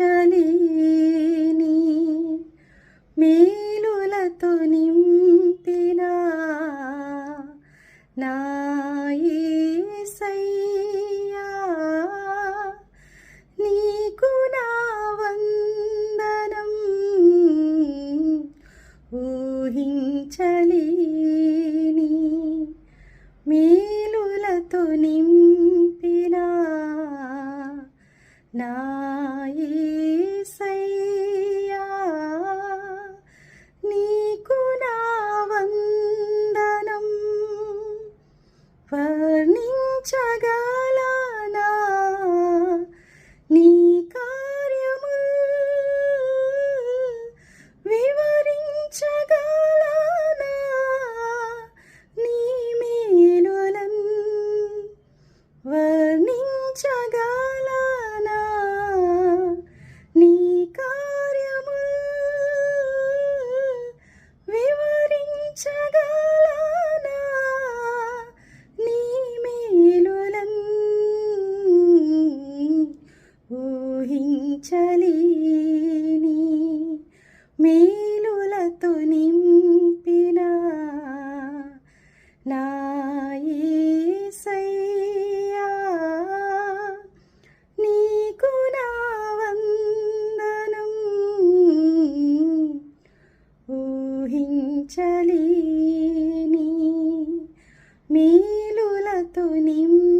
ఊహించలేని మేలులతో నింపిన నా యేసయ్యా నీకు నా వందనం ఊహించలేని మేలులతో నింపినా నా యేసయ్యా నీకు నా వందనం వర్ణించలేని మేలులతో నింపిన నాయసయ్యా నీకు నా వందనం ఊహించలేని మేలులతో నింపి